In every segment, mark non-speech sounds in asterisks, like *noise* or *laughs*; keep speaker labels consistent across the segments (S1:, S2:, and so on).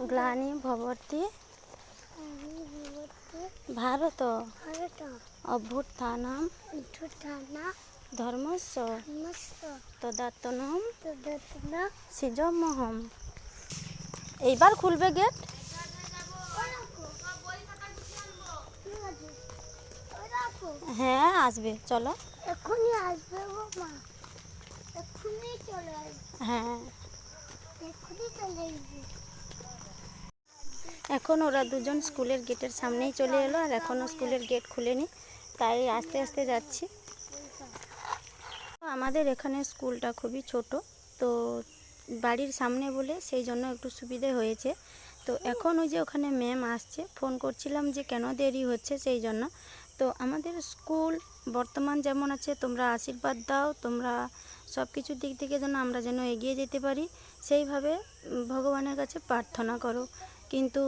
S1: গ্লানি ভবতি।
S2: বিভক্তি
S1: ভারত। অভ্যুত্থানাম।
S2: উঠুঠানা
S1: ধর্মস্য
S2: সমস্ত
S1: তদাত্তনম
S2: তদত্ন
S1: সৃজমহম এইবার খুলবে গেট হ্যাঁ আসবে চলো।
S2: এখনই আসবে গো মা। এখনই চলে আসবে।
S1: হ্যাঁ।
S2: এখনই চলে আসবে।
S1: এখন ওরা দুজন স্কুলের গেটের সামনেই চলে এলো আর এখনও স্কুলের গেট খুলেনি, তাই আস্তে আস্তে যাচ্ছি। আমাদের এখানে স্কুলটা খুবই ছোট, তো বাড়ির সামনে বলে সেই জন্য একটু সুবিধে হয়েছে। তো এখন ওই যে ওখানে ম্যাম আসছে ফোন করছিলাম যে কেন দেরি হচ্ছে সেই জন্য। তো আমাদের স্কুল বর্তমান যেমন আছে, তোমরা আশীর্বাদ দাও, তোমরা সব কিছুর দিক থেকে যেন আমরা যেন এগিয়ে যেতে পারি, সেইভাবে ভগবানের কাছে প্রার্থনা করো। কিন্তু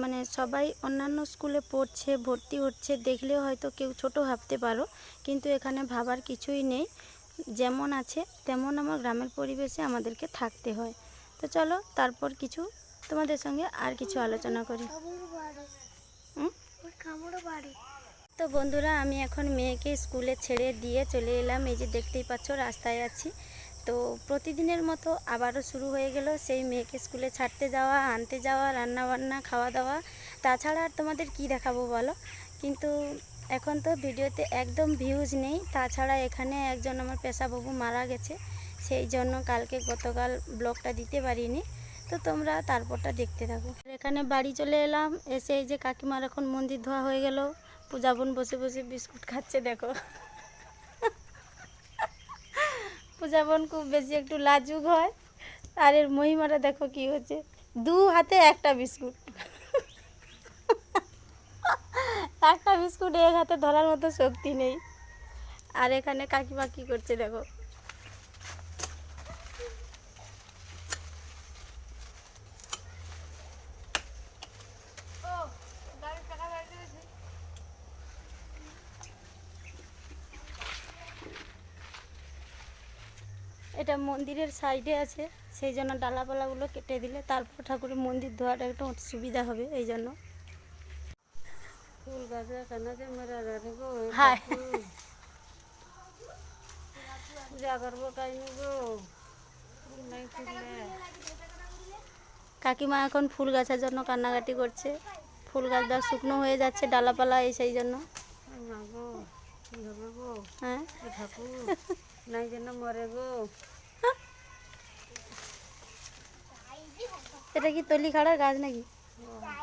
S1: মানে সবাই অন্যান্য স্কুলে পড়ছে, ভর্তি হচ্ছে, দেখলেও হয়তো কেউ ছোট ভাবতে পারো। কিন্তু এখানে ভাবার কিছুই নেই। যেমন আছে, তেমন আমার গ্রামের পরিবেশে আমাদেরকে থাকতে হয়। তো চলো, তারপর কিছু তোমাদের সঙ্গে আর কিছু আলোচনা করি। তো বন্ধুরা, আমি এখন মেয়েকে স্কুলে ছেড়ে দিয়ে চলে এলাম। এই যে দেখতেই পাচ্ছ, রাস্তায় আছি। তো প্রতিদিনের মতো আবারও শুরু হয়ে গেল সেই মেয়েকে স্কুলে ছাড়তে যাওয়া, আনতে যাওয়া রান্না বান্না খাওয়া দাওয়া তাছাড়া আর তোমাদের কি দেখাবো বলো? কিন্তু এখন তো ভিডিওতে একদম ভিউজ নেই। তাছাড়া এখানে একজন আমার পেশাবাবু মারা গেছে। সেই জন্য কালকে গতকাল ব্লগটা দিতে পারিনি। তো তোমরা তারপরটা দেখতে থাকো। এখানে বাড়ি চলে এলাম। এসে এই যে কাকিমার এখন মন্দির ধোয়া হয়ে গেল। পূজা বোন বসে বসে বিস্কুট খাচ্ছে, দেখো। বোন খুব বেশি একটু লাজুক হয়, আর এর মহিমাটা দেখো কি হচ্ছে। দু হাতে একটা বিস্কুট। একটা বিস্কুট এক হাতে ধরার মতো শক্তি নেই। আর এখানে কাকিমা কি করছে দেখো। এটা মন্দিরের সাইডে আছে সেই জন্য ডালাপালাগুলো কেটে দিলে তারপর ঠাকুরের মন্দির ধোয়াটা একটু সুবিধা হবে এই জন্য। হায়। কাকিমা এখন ফুল গাছের জন্য কান্নাকাটি করছে। ফুল গাছটা শুকনো হয়ে যাচ্ছে ডালাপালা এই সেই জন্য হ্যাঁ?
S3: ঠাকুর। *laughs* নাই যেন মরে গো।
S1: এটা কি তলি খাড়ার গাছ নাকি?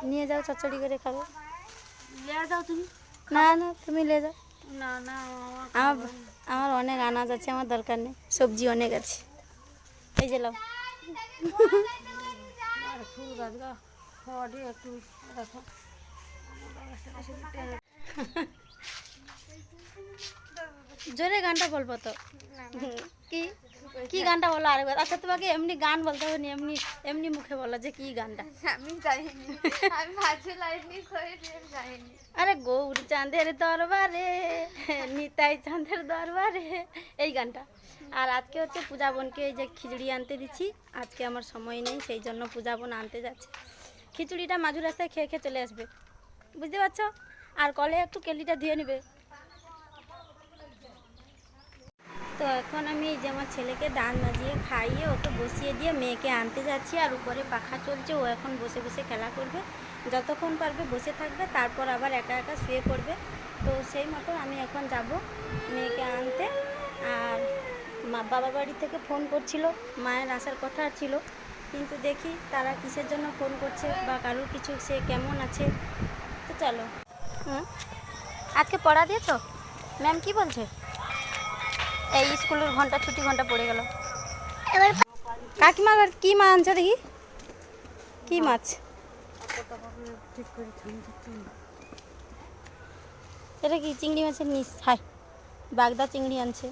S1: নিয়ে যাও চচ্চড়ি করে খাবে।
S3: যাও তুমি।
S1: না না তুমি নিয়ে যাও।
S3: না না আমার
S1: আমার অনেক আনাজ আছে আমার দরকার নেই। সবজি অনেক আছে। এই যে লাও।
S3: ফুল গাছ গা একটু দেখো।
S1: জোরে গানটা বলব তো? কি? কি গানটা বলো আরেকবার? আচ্ছা তোমাকে এমনি গান বলতে হবে না এমনি এমনি মুখে বলো যে কি গানটা।
S2: আমি আমি ভাজু লাইনি করে
S1: আরে গৌর চাঁদের দরবারে নিতাই চাঁদের দরবারে এই গানটা। আর আজকে হচ্ছে পূজা বোনকে এই যে খিচুড়ি আনতে দিচ্ছি। আজকে আমার সময় নেই সেই জন্য পূজা বোন আনতে যাচ্ছে। খিচুড়িটা মাঝু রাস্তায় খেয়ে খেয়ে চলে আসবে। বুঝতে পারছ? আর কলে একটু কেলিটা ধুয়ে নেবে। তো এখন আমি যে আমার ছেলেকে দান মাজিয়ে খাইয়ে ওকে বসিয়ে দিয়ে মেয়েকে আনতে যাচ্ছি আর উপরে পাখা চলছে, ও এখন বসে বসে খেলা করবে। যতক্ষণ পারবে বসে থাকবে, তারপর আবার একা একা শুয়ে পড়বে। তো সেই মতো আমি এখন যাব মেয়েকে আনতে। আর মা বাবা বাড়ি থেকে ফোন করছিল, মায়ের আসার কথা ছিল। কিন্তু দেখি তারা কিসের জন্য ফোন করছে বা কারোর কিছু, সে কেমন আছে? তো চলো। আজকে পড়া দিয়েছ? ম্যাম কি বলছে? এই স্কুলের ঘণ্টা ছুটি ঘণ্টা পড়ে গেল।
S2: এবার
S1: কি মাছ আনছো দেখি? কি মাছ? এটা কি চিংড়ি মাছের নিস? হাই বাগদা চিংড়ি আনছে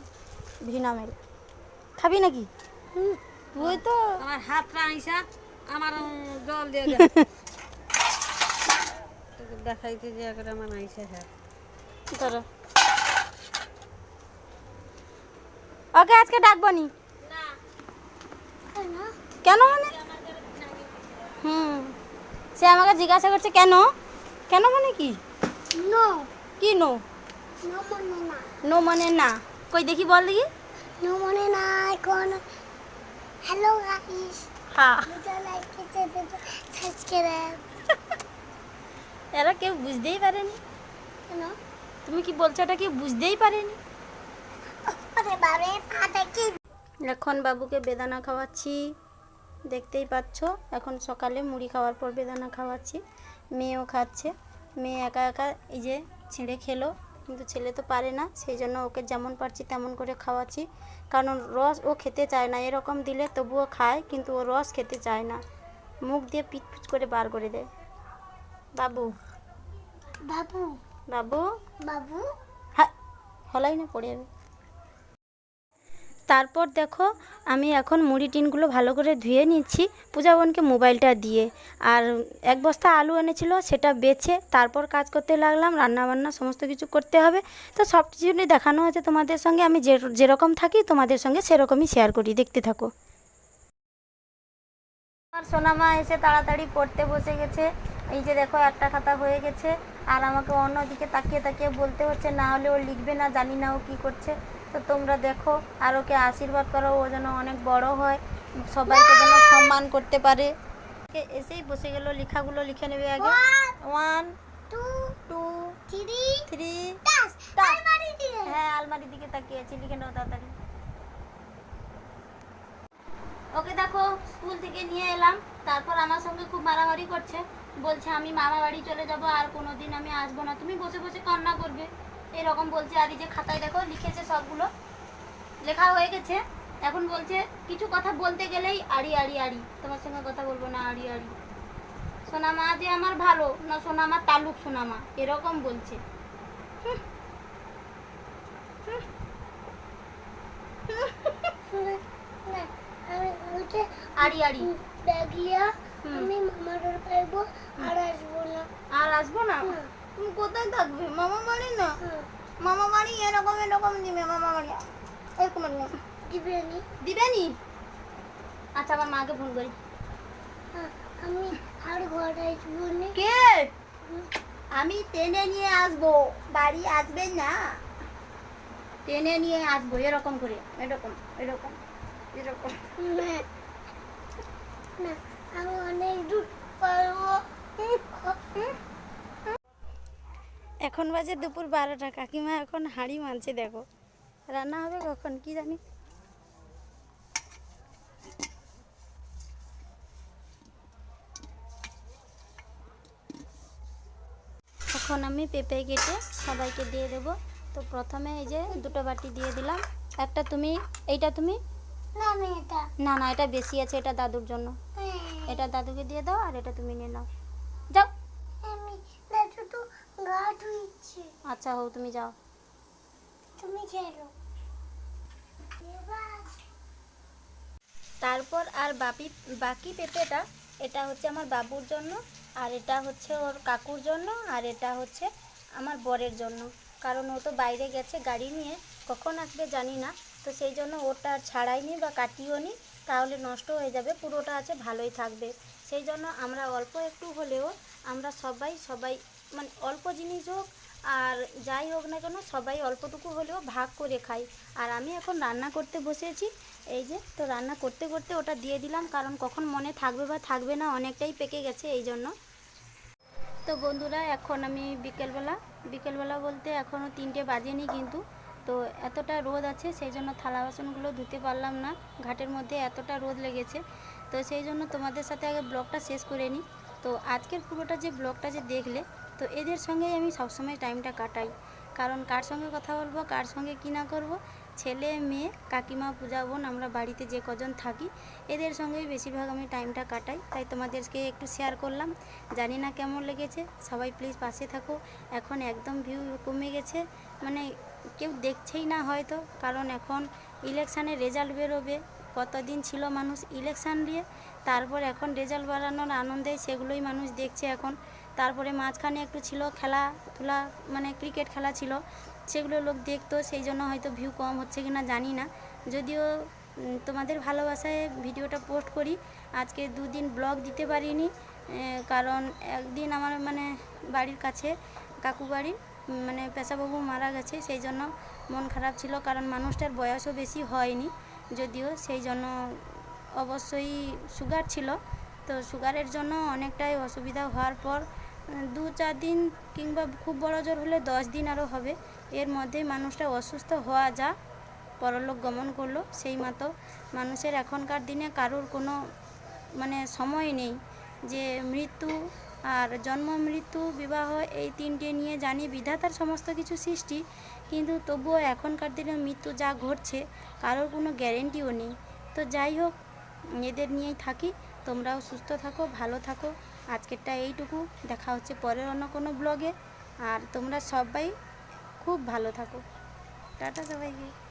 S1: ভিনামের খাবি নাকি? তুই তো।
S3: আমার হাতটা আইসা আমার জল দিয়ে দে। *laughs* দেখাইতে যে আমার আইসা হাত।
S1: ওকে আজকে ডাকবো নি। কেন মানে? হুম। সে আমাকে জিজ্ঞাসা করছে কেন? কেন মানে কি?
S2: নো।
S1: কি নো?
S2: নো মনে নো।
S1: মানে না। কই দেখি বল দেখি।
S2: নো মনে না এখন হ্যালো গাইস।
S1: হ্যাঁ এরা কেউ বুঝতেই পারেনি।
S2: কেন?
S1: তুমি কি বলছো এটা কেউ বুঝতেই পারেনি? এখন বাবুকে বেদানা খাওয়াচ্ছি। দেখতেই পাচ্ছ এখন সকালে মুড়ি খাওয়ার পর বেদানা খাওয়াচ্ছি। মেয়েও খাচ্ছে। মেয়ে একা একা এই যে ছিঁড়ে খেলো কিন্তু ছেলে তো পারে না সেই জন্য ওকে যেমন পারছি তেমন করে খাওয়াচ্ছি। কারণ রস ও খেতে চায় না এরকম দিলে তবুও খায় কিন্তু ও রস খেতে চায় না। মুখ দিয়ে পিটপিট করে বার করে দেয়। বাবু।
S2: বাবু।
S1: বাবু।
S2: বাবু।
S1: হ্যাঁ হলাই না পড়ে যাবে। তারপর দেখো, আমি এখন মুড়ি টিনগুলো ভালো করে ধুয়ে নিচ্ছি পূজা বোনকে মোবাইলটা দিয়ে। আর এক বস্তা আলু এনেছিল, সেটা বেছে তারপর কাজ করতে লাগলাম রান্না বান্না সমস্ত কিছু করতে হবে। তো সব কিছু দেখানো হয়েছে তোমাদের সঙ্গে, আমি যে যেরকম থাকি তোমাদের সঙ্গে সেরকমই শেয়ার করি, দেখতে থাকো। আমার সোনামা এসে তাড়াতাড়ি পড়তে বসে গেছে। এই যে দেখো, একটা খাতা হয়ে গেছে। আর আমাকে অন্যদিকে তাকিয়ে তাকিয়ে বলতে হচ্ছে, না হলে ও লিখবে না, জানি না ও কী করছে। তো তোমরা দেখো আর ওকে আশীর্বাদ করো ও যেন অনেক বড় হয় সবাইকে যেন সম্মান করতে পারে। এসেই বসে গেল লেখাগুলো লিখে নেবে আগে। One
S2: two
S1: two
S2: three
S1: three হ্যাঁ আলমারির দিকে তাকিয়ে আছি লিখে নাও তাড়াতাড়ি। ওকে দেখো স্কুল থেকে নিয়ে এলাম তারপর আমার সঙ্গে খুব মারামারি করছে। বলছে আমি মামা বাড়ি চলে যাব আর কোনোদিন আমি আসব না। তুমি বসে বসে কান্না করবে। এরকম বলছে আর এই যে খাতায় দেখো লিখেছে সবগুলো। লেখা হয়ে গেছে। এখন বলছে কিছু কথা বলতে গেলেই আড়ি আড়ি আড়ি। তোমার সঙ্গে কথা বলব না আড়ি আড়ি। সোনামা যে আমার ভালো না সোনামা তালুক সোনামা এরকম বলছে। আড়ি আড়ি।
S2: ব্যাগিয়া আমি মামার পাইবো আর আসব না।
S1: আর আসব না। তুমি কোথায় থাকবে? মামা বাড়ি না?
S2: হ্যাঁ,
S1: মামা বাড়ি এরকম এরকম দিবে মামা বাড়ি। এরকম এরকম
S2: দিবেনি
S1: দিবে নি আচ্ছা আমার মাকে ফোন করি।
S2: হ্যাঁ, আমি আর ঘরে আসব
S1: কে? আমি টেনে নিয়ে আসব। বাড়ি আসবে না। টেনে নিয়ে আসব এরকম করে। এরকম এরকম এরকম।
S2: না না আমি অনেক দূর পারব।
S1: এখন বাজে দুপুর বারোটা কাকিমা এখন হাঁড়ি মানছে দেখো। রান্না হবে কখন কি জানি? এখন আমি পেঁপে কেটে সবাইকে দিয়ে দেবো। তো প্রথমে এই যে দুটো বাটি দিয়ে দিলাম। একটা তুমি এইটা তুমি?
S2: না এটা।
S1: না না এটা বেশি আছে এটা দাদুর জন্য।
S2: হ্যাঁ,
S1: এটা দাদুকে দিয়ে দাও আর এটা তুমি নিয়ে নাও। যাও।
S2: গা ধুইছে
S1: আচ্ছা হো তুমি যাও।
S2: তুমি খেলো।
S1: তারপর আর বাপি বাকি পেঁপেটা এটা হচ্ছে আমার বাবুর জন্য আর এটা হচ্ছে ওর কাকুর জন্য আর এটা হচ্ছে আমার বরের জন্য। কারণ ও তো বাইরে গেছে গাড়ি নিয়ে কখন আসবে জানি না। তো সেই জন্য ওটা আর ছাড়াইনি বা কাটিও নি তাহলে নষ্ট হয়ে যাবে পুরোটা আছে ভালোই থাকবে। সেই জন্য আমরা অল্প একটু হলেও আমরা সবাই সবাই মানে অল্প জিনিস হোক আর যাই হোক না কেন সবাই অল্পটুকু হলেও ভাগ করে খাই। আর আমি এখন রান্না করতে বসেছি। এই যে, তো রান্না করতে করতে ওটা দিয়ে দিলাম কারণ কখন মনে থাকবে বা থাকবে না অনেকটাই পেকে গেছে এই জন্য। তো বন্ধুরা, এখন আমি বিকেলবেলা বিকেলবেলা বলতে এখনও তিনটে বাজেনি কিন্তু। তো এতটা রোদ আছে, সেই জন্য থালা বাসনগুলো ধুতে পারলাম না। ঘাটের মধ্যে এতটা রোদ লেগেছে। তো সেই জন্য তোমাদের সাথে আগে ব্লগটা শেষ করে নিই। তো আজকের পুরোটা যে ব্লগটা যে দেখলে তো এদের সঙ্গেই আমি সবসময় টাইমটা কাটাই। কারণ কার সঙ্গে কথা বলব, কার সঙ্গে কী না করব, ছেলে, মেয়ে, কাকিমা, পূজা, বোন, আমরা বাড়িতে যে কজন থাকি, এদের সঙ্গেই বেশিরভাগ আমি টাইমটা কাটাই। তাই তোমাদেরকে একটু শেয়ার করলাম। জানি না কেমন লেগেছে। সবাই প্লিজ পাশে থাকো। এখন একদম ভিউ কমে গেছে। মানে কেউ দেখছেই না হয়তো। কারণ এখন ইলেকশানের রেজাল্ট বেরোবে। কতদিন ছিল মানুষ ইলেকশান দিয়ে? তারপর এখন রেজাল্ট বাড়ানোর আনন্দে সেগুলোই মানুষ দেখছে এখন। তারপরে মাঝখানে একটু ছিল খেলাধুলা মানে ক্রিকেট খেলা ছিল সেগুলো লোক দেখতো সেই জন্য হয়তো ভিউ কম হচ্ছে কি না জানি না। যদিও তোমাদের ভালোবাসায় ভিডিওটা পোস্ট করি আজকে দুদিন ব্লগ দিতে পারিনি কারণ একদিন আমার মানে বাড়ির কাছে কাকু বাড়ি উম, মানে পেশাবাবু মারা গেছে সেই জন্য মন খারাপ ছিল কারণ মানুষটার বয়সও বেশি হয়নি যদিও সেই জন্য অবশ্যই সুগার ছিল। তো সুগারের জন্য অনেকটাই অসুবিধা হওয়ার পর দু চার দিন কিংবা খুব বড় জোর হলে দশ দিন আরও হবে। এর মধ্যে মানুষটা অসুস্থ হওয়া যা পরলোক গমন করল। সেই মতো মানুষের এখনকার দিনে কারোর কোনো মানে সময় নেই যে মৃত্যু আর জন্ম, মৃত্যু, বিবাহ এই তিনটে নিয়ে জানি বিধাতার সমস্ত কিছু সৃষ্টি। কিন্তু তবুও এখনকার দিনে মৃত্যু যা ঘটছে কারোর কোনো গ্যারেন্টিও নেই। তো যাই হোক, এদের নিয়েই থাকি। তোমরাও সুস্থ থাকো, ভালো থাকো। আজকেরটা এইটুকু। দেখা হচ্ছে পরের অন্য কোনো ব্লগে। আর তোমরা সবাই খুব ভালো থাকো। টাটা সবাইকে।